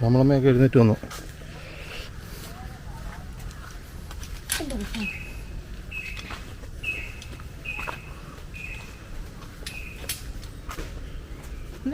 ശ്യാമളമ്മയൊക്കെ എഴുന്നേറ്റ് വന്നു.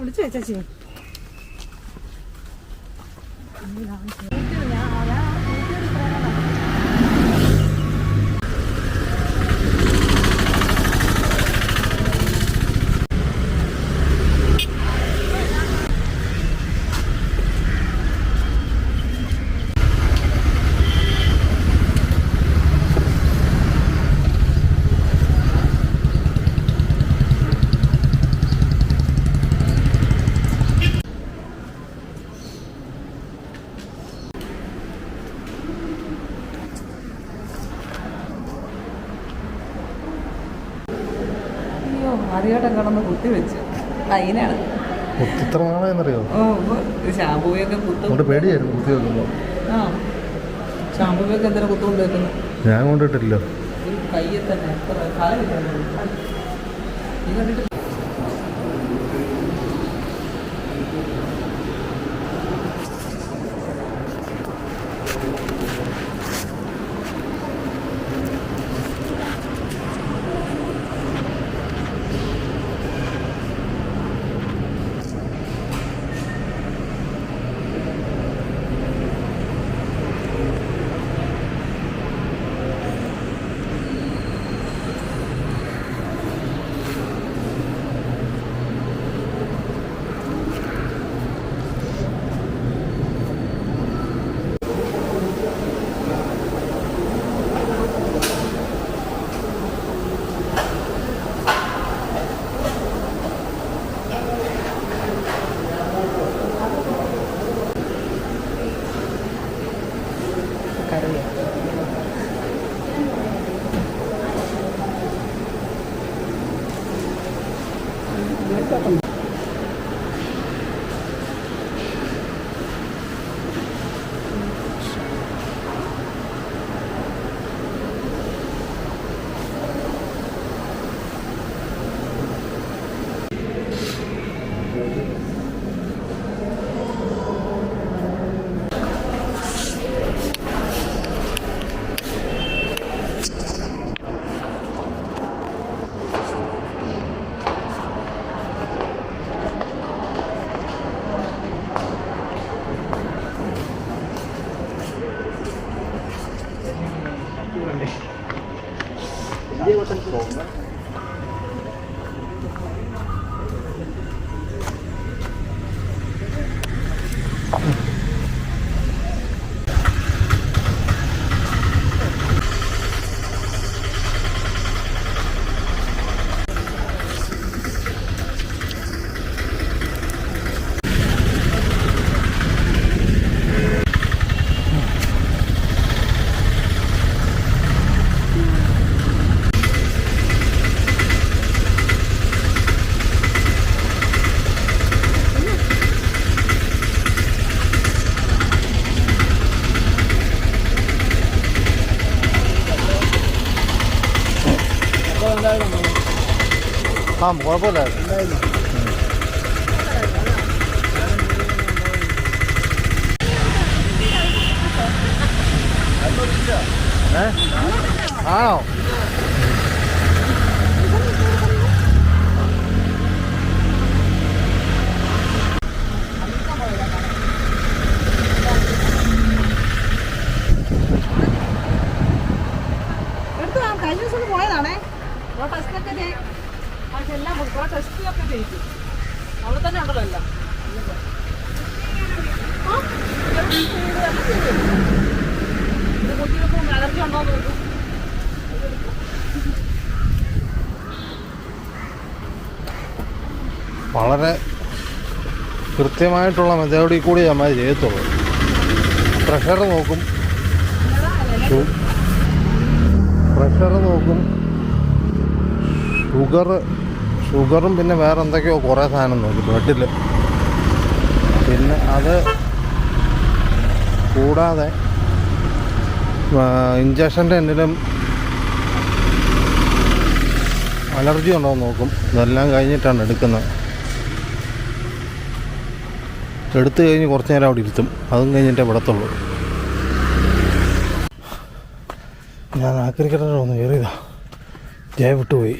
വിളിച്ചു വെച്ചാ അയ്യോ ആദ്യമായിട്ട് കടന്ന് കുത്തി വെച്ചു. അതിനാണ് നാളെന്നറിയോ ഷാമ്പൂയൊക്കെ കുത്തും. പേടിയായിരുന്നു കുത്തി വെക്കുമ്പോൾ ആ ഷാമ്പൂയൊക്കെ എന്തിനാ കുത്തുകൊണ്ട് വെക്കുന്നു ഞാൻ കൊണ്ടിട്ടില്ല. തന്നെ കണ്ടിട്ട് കുഴപ്പമില്ല ആണോ കഴിഞ്ഞ ദിവസം പോയതാണേ. കുറെ ടെസ്റ്റൊക്കെ പക്ഷെ എല്ലാം പോയി. കുറെ ടെസ്റ്റൊക്കെ അവിടെ തന്നെ ഉണ്ടല്ലോ എല്ലാം. ആ? ഇതൊക്കെ ചെയ്തു. ഇത് കുട്ടികൾക്ക് അലർജി ഉണ്ടോ നോക്കും. വളരെ കൃത്യമായിട്ടുള്ള മെത്തേഡിൽ കൂടി നമ്മൾ ചെയ്യത്തുള്ളൂ. പ്രഷർ നോക്കും. പ്രഷർ നോക്കും. ഷുഗർ ഷുഗറും പിന്നെ വേറെ എന്തൊക്കെയോ കുറേ സാധനം നോക്കി ബ്ലഡിൽ പിന്നെ അത് കൂടാതെ ഇഞ്ചക്ഷന്റെ എന്തെങ്കിലും അലർജി ഉണ്ടോ നോക്കും. ഇതെല്ലാം കഴിഞ്ഞിട്ടാണ് എടുക്കുന്നത്. എടുത്തു കഴിഞ്ഞ് കുറച്ച് നേരം അവിടെ ഇരുത്തും. അതും കഴിഞ്ഞിട്ടേ വിടത്തുള്ളൂ. ഞാൻ ആക്രിക്കട ഒന്ന് കയറിയതാ. ജയ വിട്ടുപോയി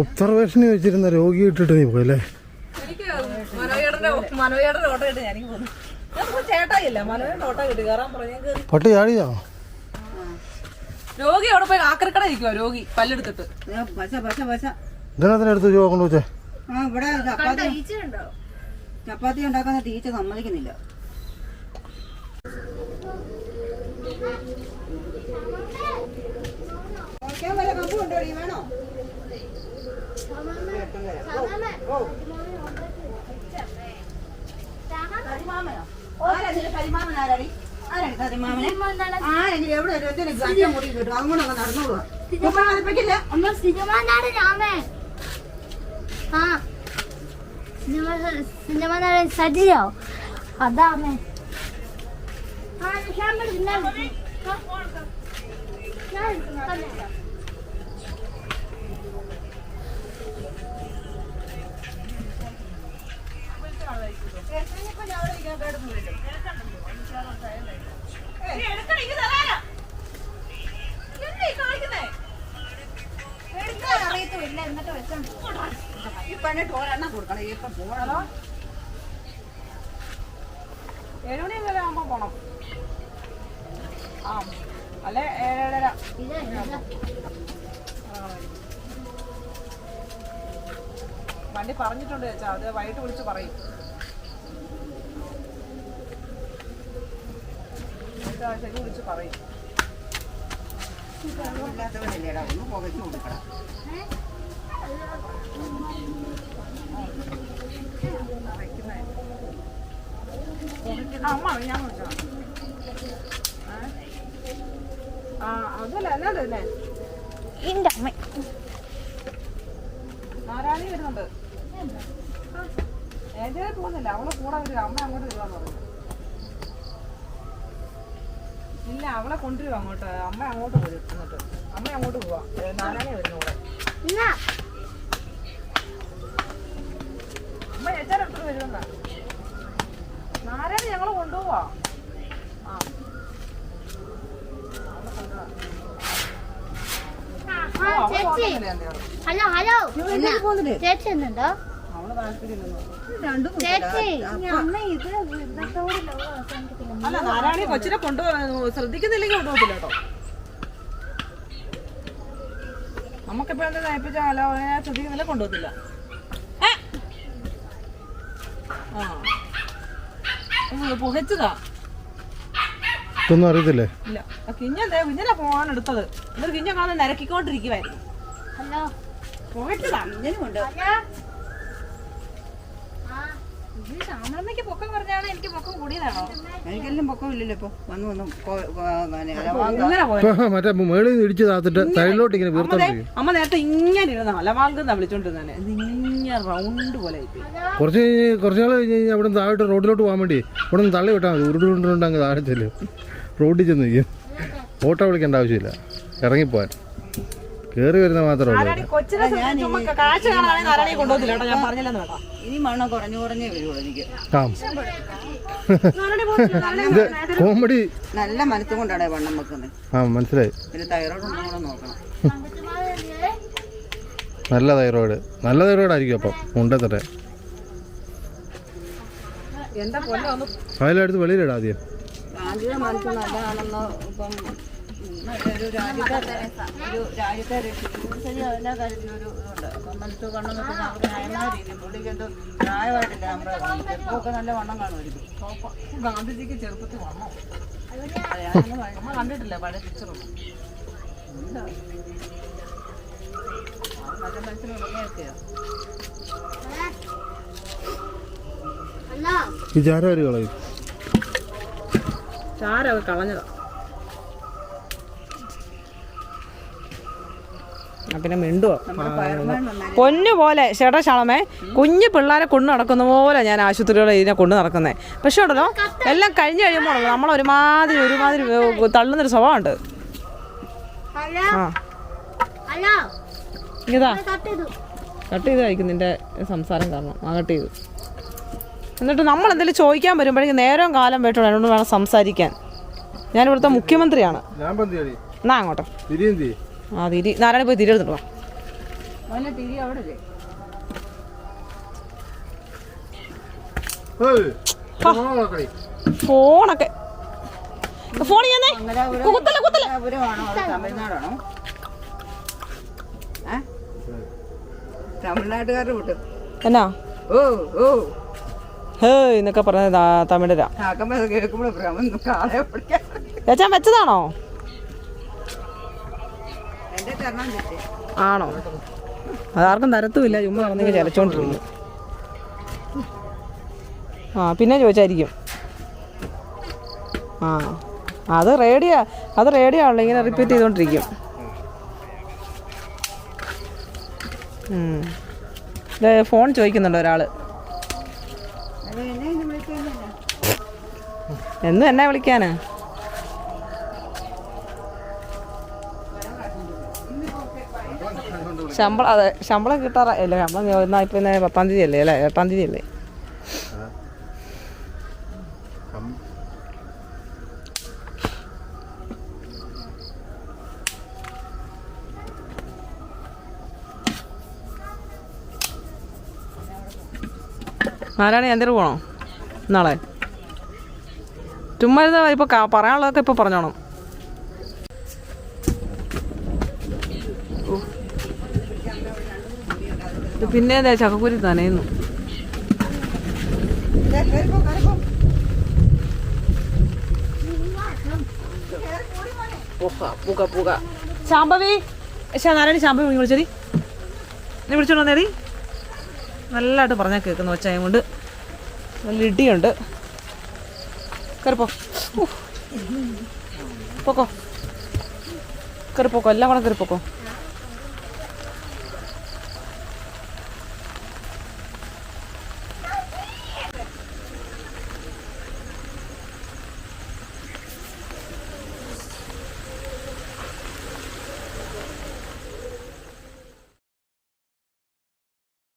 ഒബ്സർവേഷന് വെച്ചിരുന്ന രോഗി ഇട്ടിട്ട് നീ പോയല്ലേ പട്ടി ചാടിയോ? രോഗി അവിടെ പോയി ആക്രക്കട ഇരിക്കുവാ രോഗി പല്ലെടുത്തിട്ട്. ഇതിനകത്തിനടുത്ത് ജോ കൊണ്ട് വെച്ചേ? ആ ഇവിടെ ചപ്പാത്തി ചപ്പാത്തി ഉണ്ടാക്കുന്ന ടീച്ചർ സമ്മതിക്കുന്നില്ല. വേണോ? സിനിമ രാമേ ആ സിനിമ സിനിമ ആകുമ്പോ പോണം വണ്ടി പറഞ്ഞിട്ടുണ്ട് ചേച്ചാ അത് വൈകിട്ട് വിളിച്ച് പറയും. ശരി വിളിച്ച് പറയും. ഇല്ലാത്തവരല്ലേടാ ഒന്ന് പുകച്ചു കൊടുക്കണം ആ, അമ്മ ഞാൻ വിളിച്ചോ ആ അതല്ല എന്റെ അമ്മ. നാരായണി വരുന്നുണ്ട്. ഏജയെ പോകുന്നില്ല അവളെ കൂടെ വരിക അമ്മ അങ്ങോട്ട് വരുവാന്ന് പറഞ്ഞു. ഇല്ല അവളെ കൊണ്ടുവരും അങ്ങോട്ട്. അമ്മ അങ്ങോട്ട് പോയി എന്നിട്ട് അമ്മ അങ്ങോട്ട് പോവാ. നാരായണി വരുന്നു കൂടെ അമ്മ ചേച്ചാൻ എപ്പോഴും വരുമെന്നാ. നാരായണി ഞങ്ങൾ കൊണ്ടുപോവാ. ആ. Hello hello. ചേച്ചി എന്നുണ്ടോ. ചേച്ചി അമ്മ ഇത് ഇതൊക്കെ അല്ല നാരായണി കൊച്ചിനെ കൊണ്ടു ശ്രദ്ധിക്കുന്നില്ലെങ്കിൽ കൊണ്ടുപോകത്തില്ല കേട്ടോ. നമുക്കിപ്പോ എന്താ നയിപ്പിച്ചാലോ ശ്രദ്ധിക്കുന്നില്ല കൊണ്ടുപോകത്തില്ല? ആ. പുകച്ചതാ. ഇതൊന്നും അറിയത്തില്ലേ? ഇല്ല. ആ കിഞ്ഞന്തേ കുഞ്ഞിനെ പോകാൻ എടുത്തത്. എന്നിട്ട് കിഞ്ഞ കാണാൻ നിരക്കിക്കൊണ്ടിരിക്കുവായിരുന്നു. ഹലോ. ആ ഇത് ശ്യാമളമ്മയ്ക്ക് പൊക്കം പറഞ്ഞാണ് എനിക്ക് പൊക്കം കൂടിയതാണോ? എനിക്കെല്ലാം പൊക്കം ഇല്ലല്ലോ ഇപ്പൊ. വന്നു മറ്റേ മേളിൽ നിന്ന് ഇടിച്ച് താത്തിട്ട് സൈഡിലോട്ട് ഇങ്ങനെ അമ്മ വീർത്തോണ്ടിരിക്കും അമ്മ നേരത്തെ ഇങ്ങനെ ഇരുന്ന അലവാങ്കെന്നാ വിളിച്ചോണ്ടിരുന്നെ. ഇത് ഇങ്ങനെ റൗണ്ട് പോലെ ആയിപ്പോയി കുറച്ച് കഴിഞ്ഞ് കുറച്ച് നാൾ കഴിഞ്ഞ് കഴിഞ്ഞാൽ അവിടെ താഴോട്ട് റോഡിലോട്ട് പോകാൻ വേണ്ടി ഇവിടെ നിന്ന് തള്ളി വിട്ടാൽ മതി. ഉരുണ്ടുകൊണ്ട് അങ്ങ് താഴെ ചെല്ലും. റോഡിൽ ചെന്ന് ഓട്ടോ വിളിക്കേണ്ട ആവശ്യമില്ല. ഇറങ്ങിപ്പോവാൻ. കയറി വരുന്ന മാത്രമേ കൊച്ചിനെ ശ്രദ്ധിച്ച് ചുമ്മാ കാഴ്ച കാണാണെങ്കിൽ നാരായണി കൊണ്ടുപോകത്തില്ല കേട്ടോ ഞാൻ പറഞ്ഞില്ലെന്ന് കേട്ടോ. ഇനി മണ്ണ കുറഞ്ഞു കുറഞ്ഞേ എനിക്ക്. ഇത് കോമഡി. നല്ല മനസ്സും കൊണ്ടാണ് വണ്ണം വെക്കുന്നത്. ആ മനസ്സിലായി. പിന്നെ തൈറോയ്ഡ് ഉണ്ടോ കൂടെ നോക്കണം. നല്ല തൈറോയിഡ് നല്ല തൈറോയിഡ് ആയിരിക്കും അപ്പം മുണ്ടത്തട്ടെ. അതിലെടുത്ത് വെളിയിലിടാം ആദ്യം. ആദ്യം മനസ്സ് നല്ലതാണെന്നോ ഇപ്പം ഒരു രാജ്യത്തെ ഒരു രാജ്യത്തെ ശരി എല്ലാ കാര്യത്തിലും ഒരു ഇതുണ്ട് അപ്പം മനസ്സ് വണ്ണം വെക്കുന്ന അവർ ന്യായമായ രീതിയിൽ പുള്ളിക്ക് എന്തോ പ്രായമായിട്ടില്ല നമ്മുടെ ചെറുപ്പമൊക്കെ നല്ല വണ്ണം കാണുമായിരിക്കും ഗാന്ധിജിക്ക് ചെറുപ്പത്തിൽ വന്നോ കണ്ടിട്ടില്ല പഴയ പിക്ചറൊന്നും നല്ല കളയും ചാരൊക്കെ കളഞ്ഞതാ. പിന്നെ മിണ്ടുവോ? നമ്മുടെ ഫയർമാൻ വന്നാൽ പൊന്നു പോലെ ചേട്ടാ ശളമേ കുഞ്ഞു പിള്ളേരെ കൊണ്ടു നടക്കുന്ന പോലെ ഞാൻ ആശുപത്രികളെ ഇതിനെ കൊണ്ടു നടക്കുന്നത് പക്ഷെ ഉണ്ടല്ലോ എല്ലാം കഴിഞ്ഞ് കഴിയുമ്പോൾ നമ്മൾ ഒരുമാതിരി ഒരുമാതിരി തള്ളുന്നൊരു സ്വഭാവമുണ്ട്. ഹലോ? ആ. ഹലോ? ഇതാ. കട്ട് ചെയ്തായിരിക്കും നിന്റെ സംസാരം കാരണം. ആ കട്ട് ചെയ്തു. എന്നിട്ട് നമ്മൾ എന്തെങ്കിലും ചോദിക്കാൻ വരുമ്പോഴേക്കും നേരം കാലം വേട്ടോ എന്നോട് വേണം സംസാരിക്കാൻ. ഞാൻ ഇവിടുത്തെ മുഖ്യമന്ത്രിയാണ്. എന്നാ അങ്ങോട്ടോ. ആ തിരി. നാരായണ പോയി തിരി എടുത്തിട്ടോ മോനെ തിരി അവിടെ ഇല്ലേ? ഫോണൊക്കെ. ഫോൺ ചെയ്യാന്നേ? കുത്തല്ല കുത്തല്ല? തമിഴ്നാടാണോ? ഏ? തമിഴ്നാട്ടുകാരുടെ വിട്ടു എന്നാ? ഓ ഓ. ഹേ എന്നൊക്കെ പറഞ്ഞ തമിഴരാ. കേൾക്കുമ്പോഴേ വെച്ചതാണോ? ആണോ? അതാർക്കും തരത്തുമില്ല. ചുമ്മാ നടന്നെങ്കിൽ ചലച്ചോണ്ടിരിക്കും ആ പിന്നെ ചോദിച്ചായിരിക്കും. ആ അത് റേഡിയോ അത് റേഡിയോ ആണല്ലോ ഇങ്ങനെ റിപ്പീറ്റ് ചെയ്തുകൊണ്ടിരിക്കും ഫോൺ ചോദിക്കുന്നുണ്ട് ഒരാൾ എന്നും എന്നെ വിളിക്കാനാ? ശമ്പളം അതെ ശമ്പളം കിട്ടാറ അല്ല ശമ്പളം എന്നാ പിന്നെ പത്താം തീയതി അല്ലേ അല്ലേ എട്ടാം തീയതി അല്ലേ ആരാണ് എന്തിനു പോണോ നാളെ. ചുമ്മാ ഇപ്പൊ പറയാനുള്ളതൊക്കെ ഇപ്പൊ പറഞ്ഞോണം ഓ. ഇത് പിന്നെ ചക്കക്കുരി നനയുന്നു പുക ശാമ്പവി നാരായണി ശാമ്പവി നീ വിളിച്ചതി നീ വിളിച്ചോണ്ട് വന്നേടി. നല്ലതായിട്ട് പറഞ്ഞാൽ കേൾക്കുന്നു ഒച്ചയും കൊണ്ട്. നല്ല ഇടിയുണ്ട്. കയറിപ്പോ. പോക്കോ. കയറിപ്പോക്കോ എല്ലാം കൂടെ കയറിപ്പോക്കോ